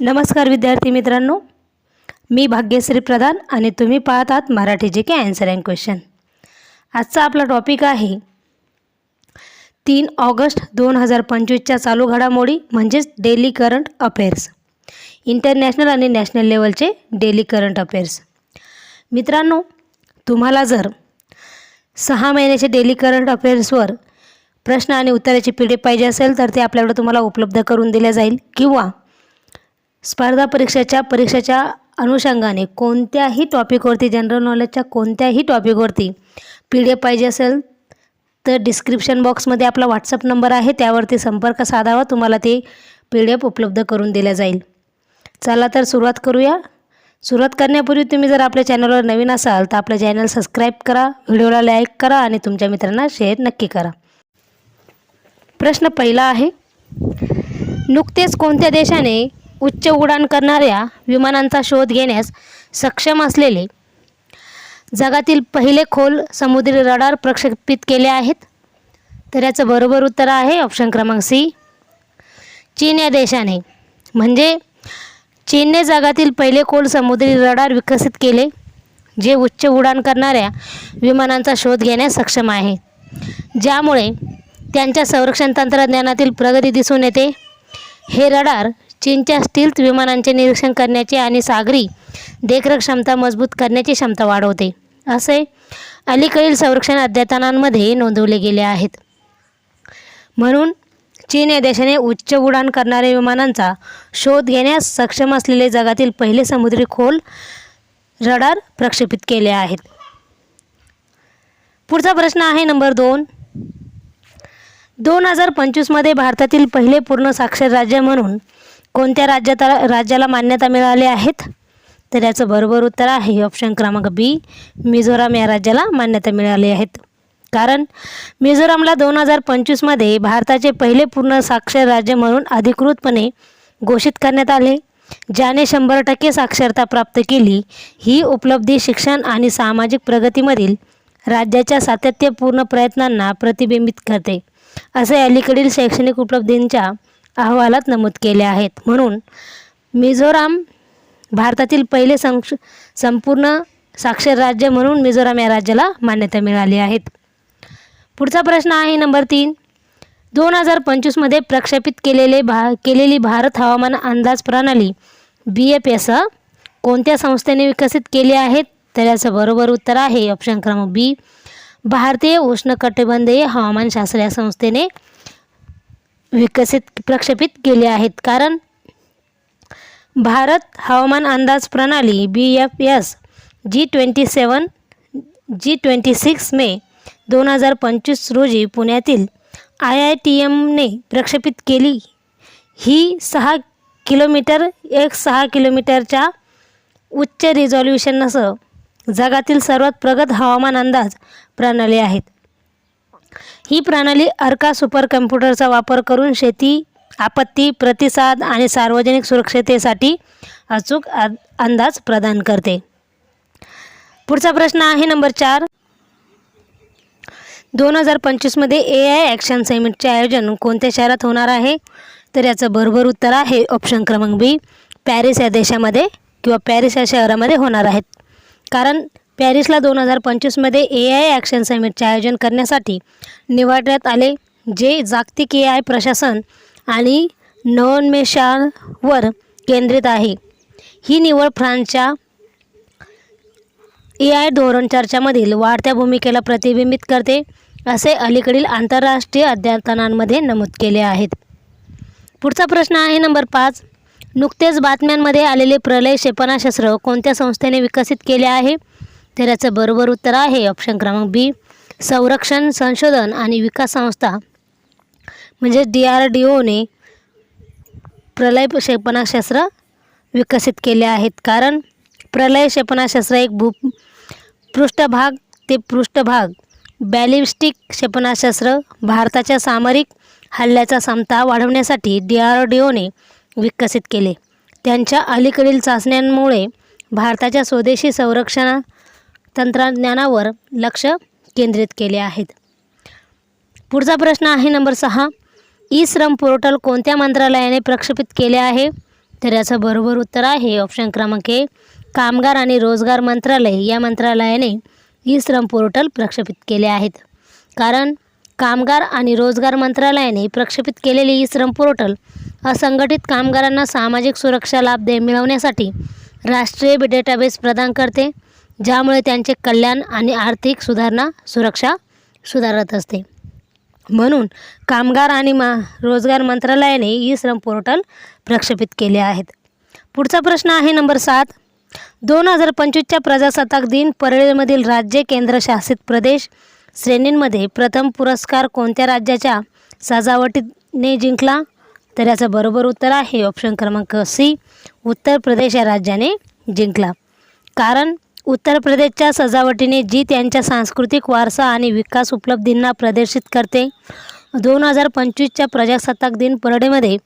नमस्कार विद्यार्थी मित्रांनो. मी भाग्यश्री प्रधान आणि तुम्ही पाहत आहात मराठी जे के अँसर अँड क्वेश्चन आजचा आपला टॉपिक आहे तीन ऑगस्ट दोन हजार पंचवीसच्या चालू घडामोडी म्हणजेच डेली करंट अफेअर्स इंटरनॅशनल आणि नॅशनल लेवलचे डेली करंट अफेअर्स मित्रांनो तुम्हाला जर सहा महिन्याचे डेली करंट अफेअर्सवर प्रश्न आणि उत्तराची पी डी पाहिजे असेल तर ते आपल्याकडे तुम्हाला उपलब्ध करून दिल्या जाईल. किंवा स्पर्धा परीक्षेच्या परीक्षेच्या अनुषंगाने कोणत्याही टॉपिकवरती जनरल नॉलेजच्या कोणत्याही टॉपिकवरती पी डी एफ पाहिजे असेल तर डिस्क्रिप्शन बॉक्समध्ये आपला व्हॉट्सअप नंबर आहे. त्यावरती संपर्क साधावा. तुम्हाला ते पी डी एफ उपलब्ध करून दिल्या जाईल. चला तर सुरुवात करूया. सुरुवात करण्यापूर्वी तुम्ही जर आपल्या चॅनलवर नवीन असाल तर आपलं चॅनल सबस्क्राईब करा व्हिडिओला लाईक करा आणि तुमच्या मित्रांना शेअर नक्की करा. प्रश्न पहिला आहे नुकतेच कोणत्या देशाने उच्च उड्डाण करणाऱ्या विमानांचा शोध घेण्यास सक्षम असलेले जगातील पहिले खोल समुद्री रडार प्रक्षेपित केले आहेत. तर याचं बरोबर उत्तर आहे ऑप्शन क्रमांक सी. चीन या देशाने म्हणजे चीनने जगातील पहिले खोल समुद्री रडार विकसित केले जे उच्च उड्डाण करणाऱ्या विमानांचा शोध घेण्यास सक्षम आहे. ज्यामुळे त्यांच्या संरक्षण तंत्रज्ञानातील प्रगती दिसून येते. हे रडार चीनच्या स्टील्थ विमानांचे निरीक्षण करण्याची आणि सागरी देखरेख क्षमता मजबूत करण्याची क्षमता वाढवते असे अलीकडील संरक्षण अद्यतनांमध्ये नोंदवले गेले आहेत. म्हणून चीन या देशाने उच्च उड्डाण करणाऱ्या विमानांचा शोध घेण्यास सक्षम असलेले जगातील पहिले समुद्री खोल रडार प्रक्षेपित केले आहेत. पुढचा प्रश्न आहे नंबर दोन. दोन हजार पंचवीसमध्ये भारतातील पहिले पूर्ण साक्षर राज्य म्हणून कोणत्या राज्यात राज्याला मान्यता मिळाली आहेत? तर याचं बरोबर उत्तर आहे ऑप्शन क्रमांक बी मिझोराम या राज्याला मान्यता मिळाली आहेत. कारण मिझोरामला दोन हजार पंचवीसमध्ये भारताचे पहिले पूर्ण साक्षर राज्य म्हणून अधिकृतपणे घोषित करण्यात आले. ज्याने शंभर टक्के साक्षरता प्राप्त केली ही उपलब्धी शिक्षण आणि सामाजिक प्रगतीमधील राज्याच्या सातत्यपूर्ण प्रयत्नांना प्रतिबिंबित करते. असे अलीकडील शैक्षणिक उपलब्धींच्या अहवालात नमूद केले आहेत. म्हणून मिझोराम भारतातील पहिले संक्ष संपूर्ण साक्षर राज्य म्हणून मिझोराम या राज्याला मान्यता मिळाली आहेत. पुढचा प्रश्न आहे नंबर तीन. दोन हजार पंचवीसमध्ये प्रक्षेपित केलेले भा केलेली भारत हवामान अंदाज प्रणाली बी एफ एस कोणत्या संस्थेने विकसित केली आहेत तर याचं बरोबर उत्तर आहे ऑप्शन क्रमांक बी भारतीय उष्णकटिबंधीय हवामानशास्त्र या संस्थेने विकसित प्रक्षेपित केले आहेत. कारण भारत हवामान अंदाज प्रणाली B F S G twenty seven G twenty six May दोन हजार पंचवीस रोजी पुण्यातील आय आय टी एमने प्रक्षेपित केली. ही सहा किलोमीटर एक सहा किलोमीटरच्या उच्च रिझॉल्युशनसह जगातील सर्वात प्रगत हवामान अंदाज प्रणाली आहेत. ही प्रणाली अर्का सुपर कम्प्युटरचा वापर करून शेती आपत्ती प्रतिसाद आणि सार्वजनिक सुरक्षिततेसाठी अचूक अंदाज प्रदान करते. पुढचा प्रश्न आहे नंबर चार. दोन हजार पंचवीसमध्ये ए आय ॲक्शन समिटचे आयोजन कोणत्या शहरात होणार आहे? तर याचं बरोबर उत्तर आहे ऑप्शन क्रमांक बी पॅरिस या देशामध्ये किंवा पॅरिस या शहरामध्ये होणार आहेत. कारण पॅरिसला दोन हजार पंचवीसमध्ये ए आय ॲक्शन समिटचे आयोजन करण्यासाठी निवडण्यात आले जे जागतिक ए आय प्रशासन आणि नवोन्मेषावर केंद्रित आहे. ही निवड फ्रान्सच्या ए आय धोरण चर्चामधील वाढत्या भूमिकेला प्रतिबिंबित करते असे अलीकडील आंतरराष्ट्रीय अद्यतनांमध्ये नमूद केले आहेत. पुढचा प्रश्न आहे नंबर पाच. नुकतेच बातम्यांमध्ये आलेले प्रलय क्षेपणास्त्र कोणत्या संस्थेने विकसित केले आहे? तर याचं बरोबर उत्तर आहे ऑप्शन क्रमांक बी संरक्षण संशोधन आणि विकास संस्था. म्हणजे डी आर डी ओने प्रलय क्षेपणास्त्र विकसित केले आहेत. कारण प्रलय क्षेपणास्त्र एक भू पृष्ठभाग ते पृष्ठभाग. बॅलिस्टिक क्षेपणास्त्र भारताच्या सामरिक हल्ल्याचा क्षमता वाढवण्यासाठी डी आर डी ओने विकसित केले. त्यांच्या अलीकडील चाचण्यांमुळे भारताच्या स्वदेशी संरक्षणा तंत्रज्ञानावर लक्ष केंद्रित केले आहेत. पुढचा प्रश्न आहे नंबर सहा. ई श्रम पोर्टल कोणत्या मंत्रालयाने प्रक्षेपित केले आहे? तर याचं बरोबर उत्तर आहे ऑप्शन क्रमांक ए. कामगार आणि रोजगार मंत्रालय या मंत्रालयाने ई श्रम पोर्टल प्रक्षेपित केले आहेत. कारण कामगार आणि रोजगार मंत्रालयाने प्रक्षेपित केलेले ई श्रम पोर्टल असंघटित कामगारांना सामाजिक सुरक्षा लाभ दे मिळवण्यासाठी राष्ट्रीय डेटाबेस प्रदान करते. ज्यामुळे त्यांचे कल्याण आणि आर्थिक सुधारणा सुरक्षा सुधारत असते. म्हणून कामगार आणि मा रोजगार मंत्रालयाने ई श्रम पोर्टल प्रक्षेपित केले आहेत. पुढचा प्रश्न आहे नंबर सात. दोन हजार पंचवीसच्या प्रजासत्ताक दिन परेडमधील राज्य केंद्रशासित प्रदेश श्रेणींमध्ये प्रथम पुरस्कार कोणत्या राज्याच्या सजावटीने जिंकला? तर याचं बरोबर उत्तर आहे ऑप्शन क्रमांक सी उत्तर प्रदेश या राज्याने जिंकला. कारण उत्तर प्रदेशच्या सजावटीने जी त्यांच्या सांस्कृतिक वारसा आणि विकास उपलब्धींना प्रदर्शित करते. दोन हजार पंचवीसच्या प्रजासत्ताक दिन परेडमध्ये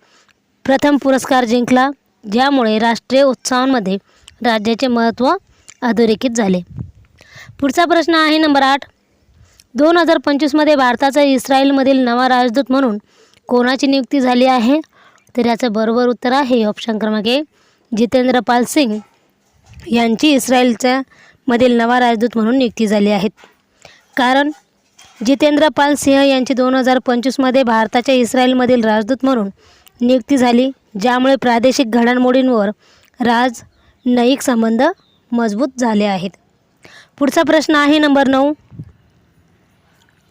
प्रथम पुरस्कार जिंकला ज्यामुळे राष्ट्रीय उत्सवांमध्ये राज्याचे महत्त्व अधोरेखित झाले. पुढचा प्रश्न आहे नंबर आठ. दोन हजार पंचवीसमध्ये भारताचा इस्रायलमधील नवा राजदूत म्हणून कोणाची नियुक्ती झाली आहे? तर याचं बरोबर उत्तर आहे ऑप्शन क्रमांक ए जितेंद्र पाल सिंग. यांची इस्रायलच्या मधील नवा राजदूत म्हणून नियुक्ती झाली आहे. कारण जितेंद्र पाल सिंह यांची दोन हजार पंचवीसमध्ये भारताच्या इस्रायलमधील राजदूत म्हणून नियुक्ती झाली ज्यामुळे प्रादेशिक घडामोडींवर राजनयिक संबंध मजबूत झाले आहेत. पुढचा प्रश्न आहे नंबर नऊ.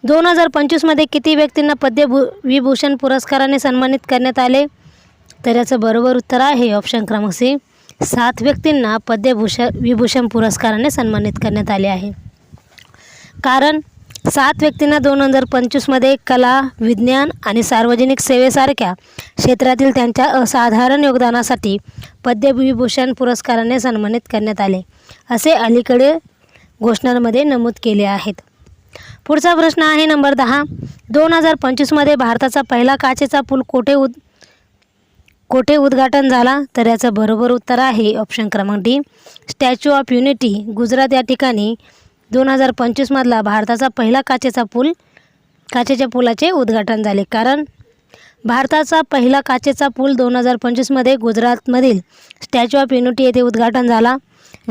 दोन हजार पंचवीसमध्ये किती व्यक्तींना पद्मभू विभूषण पुरस्काराने सन्मानित करण्यात आले? तर याचं बरोबर उत्तर आहे ऑप्शन क्रमांक सी. सात व्यक्तींना पद्मभूषण विभूषण पुरस्काराने सन्मानित करण्यात आले आहे. कारण सात व्यक्तींना दोन हजार पंचवीसमध्ये कला विज्ञान आणि सार्वजनिक सेवेसारख्या क्षेत्रातील त्यांच्या असाधारण योगदानासाठी पद्मविभूषण पुरस्काराने सन्मानित करण्यात आले असे अलीकडे घोषणांमध्ये नमूद केले आहेत. पुढचा प्रश्न आहे नंबर दहा. दोन हजार पंचवीसमध्ये भारताचा पहिला काचेचा पूल कोठे उद कोठे उद्घाटन झाला तर याचं बरोबर उत्तर आहे ऑप्शन क्रमांक D statue of unity Gujarat या ठिकाणी दोन हजार पंचवीसमधला भारताचा पहिला काचेचा पूल काचेच्या पुलाचे उद्घाटन झाले. कारण भारताचा पहिला काचेचा पूल दोन हजार पंचवीसमध्ये गुजरातमधील स्टॅच्यू ऑफ युनिटी येथे उद्घाटन झाला.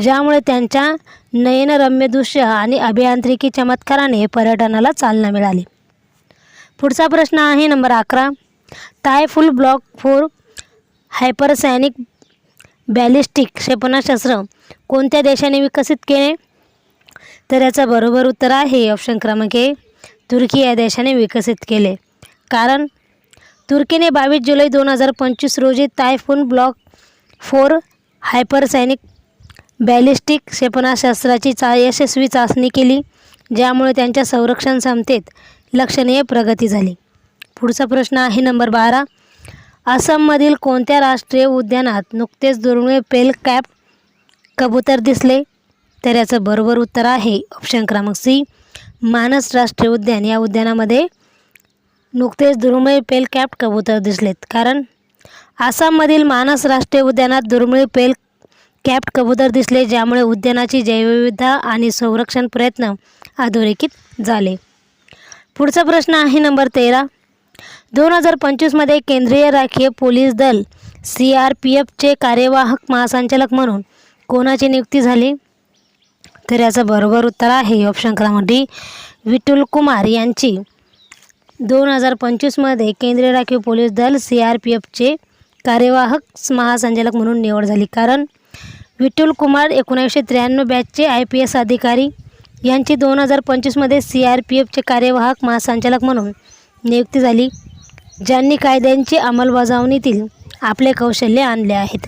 ज्यामुळे त्यांच्या नयनरम्य दृश्य आणि अभियांत्रिकी चमत्काराने पर्यटनाला चालना मिळाली. पुढचा प्रश्न आहे नंबर अकरा. Tayfun block four hypersonic ballistic क्षेपणास्त्र कोणत्या देशाने विकसित केले? तर याचं बरोबर उत्तर आहे ऑप्शन क्रमांक ए. तुर्की या देशाने विकसित केले. कारण तुर्कीने बावीस जुलै दोन हजार पंचवीस रोजी Tayfun block four hypersonic ballistic क्षेपणास्त्राची चा यशस्वी चाचणी केली ज्यामुळे त्यांच्या संरक्षण क्षमतेत लक्षणीय प्रगती झाली. पुढचा प्रश्न आहे नंबर बारा. आसाममधील कोणत्या राष्ट्रीय उद्यानात नुकतेच दुर्मिळ पेल कॅप कबूतर दिसले? तर याचं बरोबर उत्तर आहे ऑप्शन क्रमांक सी मानस राष्ट्रीय उद्यान. या उद्यानामध्ये नुकतेच दुर्मिळ पेल कॅप कबूतर दिसलेत. कारण आसाममधील मानस राष्ट्रीय उद्यानात दुर्मिळ पेल कॅप्ट कबूतर दिसले ज्यामुळे उद्यानाची जैवविविधता आणि संरक्षण प्रयत्न अधोरेखित झाले. पुढचा प्रश्न आहे नंबर तेरा. दोन हजार पंचवीसमध्ये केंद्रीय राखीव पोलीस दल सी आर पी एफचे कार्यवाहक महासंचालक म्हणून कोणाची नियुक्ती झाली? तर याचं बरोबर उत्तर आहे ऑप्शन क्रमांक डी विटुल कुमार यांची. दोन हजार पंचवीसमध्ये केंद्रीय राखीव पोलीस दल सी आर पी एफचे कार्यवाहक महासंचालक म्हणून निवड झाली. कारण विठुल कुमार एकोणीसशे त्र्याण्णव बॅचचे आय पी एस अधिकारी यांची दोन हजार पंचवीसमध्ये सी आर पी एफचे कार्यवाहक महासंचालक म्हणून नियुक्ती झाली. ज्यांनी कायद्यांची अंमलबजावणीतील आपले कौशल्य आणले आहेत.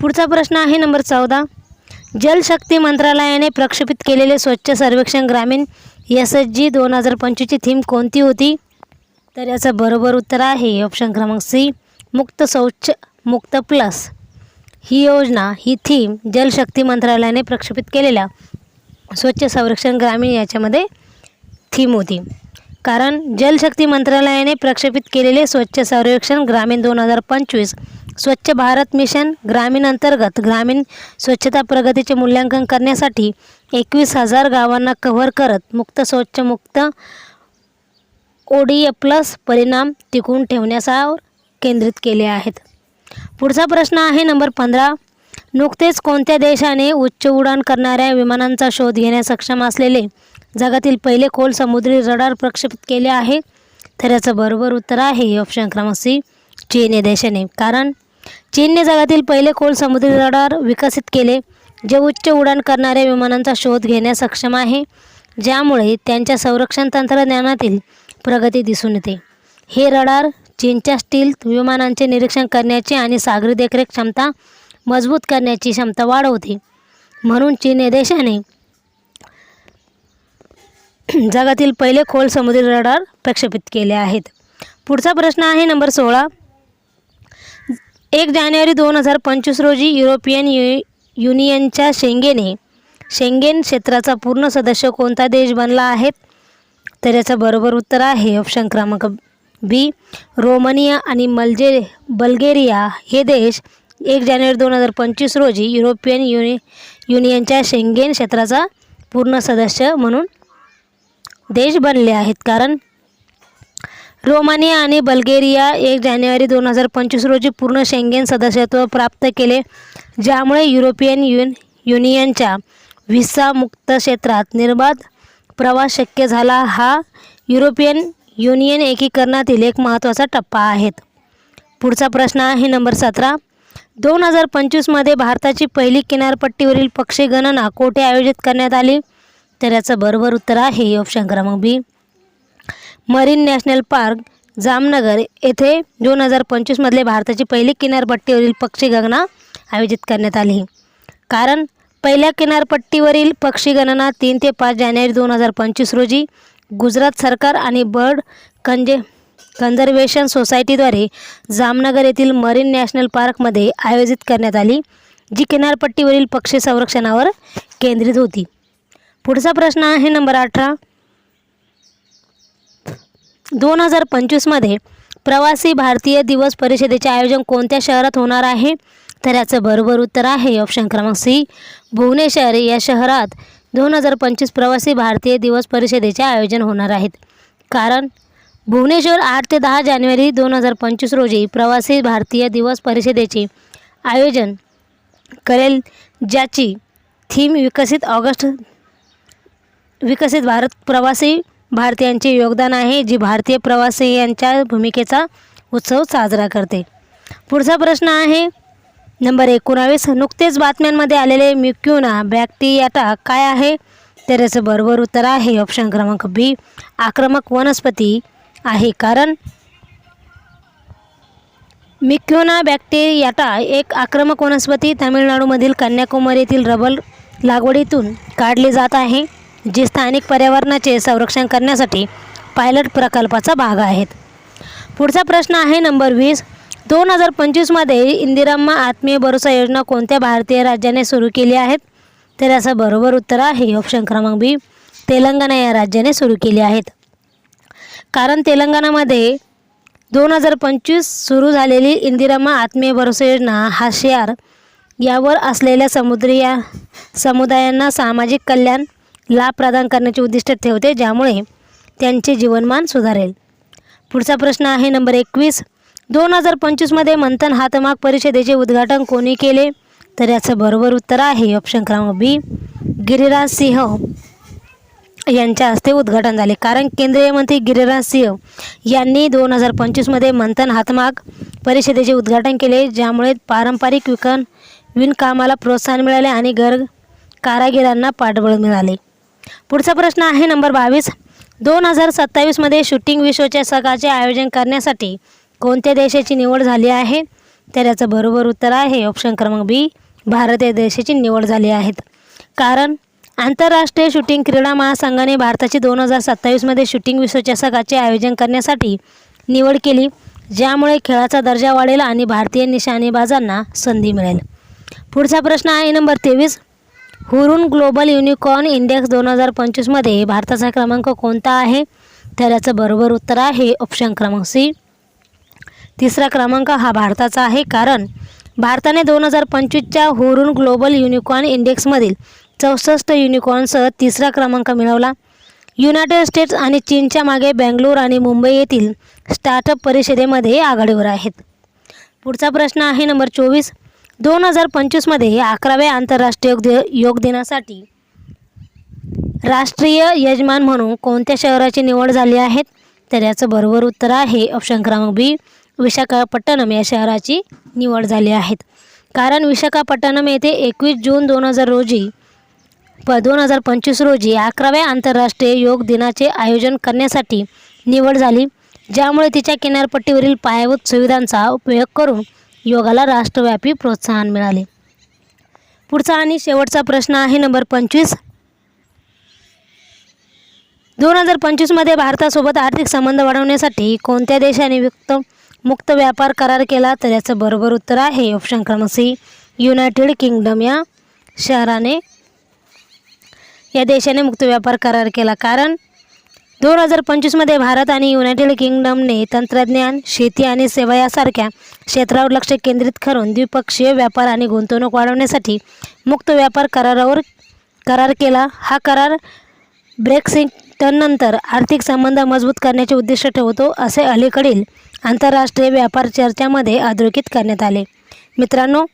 पुढचा प्रश्न आहे नंबर चौदा. जलशक्ती मंत्रालयाने प्रक्षेपित केलेले स्वच्छ सर्वेक्षण ग्रामीण एस एच जी दोन हजार पंचवीसची थीम कोणती होती? तर याचं बरोबर उत्तर आहे ऑप्शन क्रमांक सी मुक्त शौच मुक्त प्लस. ही योजना ही थीम जलशक्ती मंत्रालयाने प्रक्षेपित केलेल्या स्वच्छ संरक्षण ग्रामीण याच्यामध्ये थीम होती. कारण जलशक्ती मंत्रालयाने प्रक्षेपित केलेले स्वच्छ सर्वेक्षण ग्रामीण दोन हजार पंचवीस स्वच्छ भारत मिशन ग्रामीण अंतर्गत ग्रामीण स्वच्छता प्रगतीचे मूल्यांकन करण्यासाठी एकवीस हजार गावांना कव्हर करत मुक्त स्वच्छ मुक्त ओ डी ए प्लस परिणाम टिकवून ठेवण्यावर केंद्रित केले आहेत. पुढचा प्रश्न आहे नंबर पंधरा. नुकतेच कोणत्या देशाने उच्च उड्डाण करणाऱ्या विमानांचा शोध घेण्यास सक्षम असलेले जगातील पहिले खोल समुद्री रडार प्रक्षेपित केले आहे. तर याचं बरोबर उत्तर आहे ऑप्शन क्रमांक सी चीन या देशाने. कारण चीनने जगातील पहिले खोल समुद्री रडार विकसित केले जे उच्च उड्डाण करणाऱ्या विमानांचा शोध घेण्यास सक्षम आहे ज्यामुळे त्यांच्या संरक्षण तंत्रज्ञानातील प्रगती दिसून येते. हे रडार चीनच्या स्टील विमानांचे निरीक्षण करण्याची आणि सागरी देखरेख क्षमता मजबूत करण्याची क्षमता वाढवते. म्हणून चीन या देशाने जगातील पहिले खोल समुद्री रडार प्रक्षेपित केले आहेत. पुढचा प्रश्न आहे नंबर सोळा. एक जानेवारी दोन हजार पंचवीस रोजी युरोपियन यु युनियनच्या शेंगेने शेंगेन क्षेत्राचा पूर्ण सदस्य कोणता देश बनला आहे? तर याचं बरोबर उत्तर आहे ऑप्शन क्रमांक बी रोमानिया आणि मल्जे बल्गेरिया हे देश एक जानेवारी दोन हजार पंचवीस रोजी युरोपियन युनि युनियनच्या शेंगेन क्षेत्राचा पूर्ण सदस्य म्हणून देश बनले आहेत. कारण रोमानिया आणि बल्गेरिया एक जानेवारी दोन हजार पंचवीस रोजी पूर्ण शेंगेन सदस्यत्व प्राप्त केले ज्यामुळे युरोपियन युन युनियनच्या व्हिसा मुक्त क्षेत्रात निर्बाध प्रवास शक्य झाला. हा युरोपियन युनियन एकीकरणातील एक महत्त्वाचा टप्पा आहे पुढचा प्रश्न आहे नंबर सतरा. दोन हजार पंचवीसमध्ये भारताची पहिली किनारपट्टीवरील पक्षी गणना कोठे आयोजित करण्यात आली? तर याचं बरोबर उत्तर आहे ऑप्शन क्रमांक B. Marine national park Jamnagar येथे दोन हजार पंचवीसमधले भारताची पहिली किनारपट्टीवरील पक्षीगणना आयोजित करण्यात आली. कारण पहिल्या किनारपट्टीवरील पक्षीगणना तीन ते पाच जानेवारी दोन हजार पंचवीस रोजी गुजरात सरकार आणि बर्ड कंजे कन्झर्वेशन सोसायटीद्वारे जामनगर येथील मरीन नॅशनल पार्कमध्ये आयोजित करण्यात आली जी किनारपट्टीवरील पक्षी संरक्षणावर केंद्रित होती. पुढचा प्रश्न आहे नंबर अठरा. दोन हजार पंचवीसमध्ये प्रवासी भारतीय दिवस परिषदेचे आयोजन कोणत्या शहरात होणार आहे? तर याचं बरोबर उत्तर आहे ऑप्शन क्रमांक सी भुवनेश्वर या शहरात दोन हजार पंचवीस प्रवासी भारतीय दिवस परिषदेचे आयोजन होणार आहेत. कारण भुवनेश्वर आठ ते दहा जानेवारी दोन हजार पंचवीस रोजी प्रवासी भारतीय दिवस परिषदेचे आयोजन करेल ज्याची थीम विकसित ऑगस्ट विकसित भारत प्रवासी भारतीयांचे योगदान आहे जी भारतीय प्रवासी यांच्या भूमिकेचा उत्सव साजरा करते. पुढचा प्रश्न आहे नंबर एकोणावीस नुकतेच बातम्यांमध्ये आलेले म्युक्युना बॅक्टेरियाटा काय आहे? तर याचं बरोबर उत्तर आहे ऑप्शन क्रमांक बी आक्रमक वनस्पती आहे. कारण मिक्युना बॅक्टेरियाटा एक आक्रमक वनस्पती तामिळनाडूमधील कन्याकुमारी येथील रबर लागवडीतून काढली जात आहे. जी स्थानिक पर्यावरणाचे संरक्षण करण्यासाठी पायलट प्रकल्पाचा भाग आहेत. पुढचा प्रश्न आहे नंबर वीस. दोन हजार पंचवीसमध्ये इंदिराम्मा आत्मीय भरोसा योजना कोणत्या भारतीय राज्याने सुरू केली आहेत? तर याचं बरोबर उत्तर आहे ऑप्शन क्रमांक बी. तेलंगणा या राज्याने सुरू केली आहेत. कारण तेलंगणामध्ये दोन हजार पंचवीस सुरू झालेली इंदिराम्मा आत्मीय भरोसा योजना हा शेअर यावर असलेल्या समुद्रीय समुदायांना सामाजिक कल्याण लाभ प्रदान करण्याचे उद्दिष्ट ठेवते ज्यामुळे त्यांचे जीवनमान सुधारेल. पुढचा प्रश्न आहे नंबर एकवीस. दोन हजार पंचवीसमध्ये मंथन हातमाग परिषदेचे उद्घाटन कोणी केले? तर याचं बरोबर उत्तर आहे ऑप्शन क्रमांक बी गिरिराज सिंह यांच्या हस्ते उद्घाटन झाले. कारण केंद्रीय मंत्री गिरिराज सिंह यांनी दोन हजार पंचवीसमध्ये मंथन हातमाग परिषदेचे उद्घाटन केले ज्यामुळे पारंपरिक विकन विणकामाला प्रोत्साहन मिळाले आणि घर कारागिरांना पाठबळ मिळाले. पुढचा प्रश्न आहे नंबर बावीस. दोन हजार सत्तावीसमध्ये शूटिंग विश्वचषकाचे आयोजन करण्यासाठी कोणत्या देशाची निवड झाली आहे? तर याचं बरोबर उत्तर आहे ऑप्शन क्रमांक बी भारत या देशाची निवड झाली आहेत. कारण आंतरराष्ट्रीय शूटिंग क्रीडा महासंघाने भारताची दोन हजार सत्तावीसमध्ये शूटिंग विश्वचषकाचे आयोजन करण्यासाठी निवड केली ज्यामुळे खेळाचा दर्जा वाढेल आणि भारतीय निशाणेबाजांना संधी मिळेल. पुढचा प्रश्न आहे नंबर तेवीस. हुरून ग्लोबल युनिकॉर्न इंडेक्स दोन हजार पंचवीसमध्ये भारताचा क्रमांक कोणता आहे? तर याचं बरोबर उत्तर आहे ऑप्शन क्रमांक सी. तिसरा क्रमांक हा भारताचा आहे कारण भारताने दोन हजार पंचवीसच्या हुरून ग्लोबल युनिकॉर्न इंडेक्समधील चौसष्ट युनिकॉर्नसह तिसरा क्रमांक मिळवला. युनायटेड स्टेट्स आणि चीनच्या मागे बेंगलोर आणि मुंबई येथील स्टार्टअप परिषदेमध्ये आघाडीवर आहेत. पुढचा प्रश्न आहे नंबर चोवीस. दोन हजार पंचवीसमध्ये अकराव्या आंतरराष्ट्रीय योग दि योग दिनासाठी राष्ट्रीय यजमान म्हणून कोणत्या शहराची निवड झाली आहे तर याचं बरोबर उत्तर आहे ऑप्शन क्रमांक बी विशाखापट्टणम या शहराची निवड झाली आहेत. कारण विशाखापट्टणम येथे एकवीस जून दोन हजार रोजी प दोन हजार पंचवीस रोजी अकराव्या आंतरराष्ट्रीय योग दिनाचे आयोजन करण्यासाठी निवड झाली. ज्यामुळे तिच्या किनारपट्टीवरील पायाभूत सुविधांचा उपयोग करून योगाला राष्ट्रव्यापी प्रोत्साहन मिळाले. पुढचा आणि शेवटचा प्रश्न आहे नंबर पंचवीस. दोन हजार पंचवीसमध्ये भारतासोबत आर्थिक संबंध वाढवण्यासाठी कोणत्या देशाने युक्त मुक्त व्यापार करार केला? तर याचं बरोबर उत्तर आहे ऑप्शन क्रमांक सी युनायटेड किंगडम. या शहराने या देशाने मुक्त व्यापार करार केला. कारण दोन हजार पंचवीसमध्ये भारत आणि युनायटेड किंगडमने तंत्रज्ञान शेती आणि सेवा यासारख्या क्षेत्रावर लक्ष केंद्रित करून द्विपक्षीय व्यापार आणि गुंतवणूक वाढवण्यासाठी मुक्त व्यापार करारावर करार केला. हा करार ब्रेक्सिटनंतर आर्थिक संबंध मजबूत करण्याचे उद्दिष्ट ठेवतो असे अलीकडील आंतरराष्ट्रीय व्यापार चर्चामध्ये अधोरेखित करण्यात आले. मित्रांनो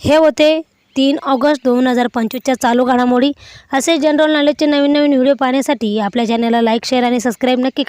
हे होते तीन ऑगस्ट दोन हजार पंचवीसच्या चालू घडामोडी. असे जनरल नॉलेजचे नवीन नवीन व्हिडिओ पाहण्यासाठी आपल्या चॅनलला लाईक शेअर आणि सबस्क्राईब नक्की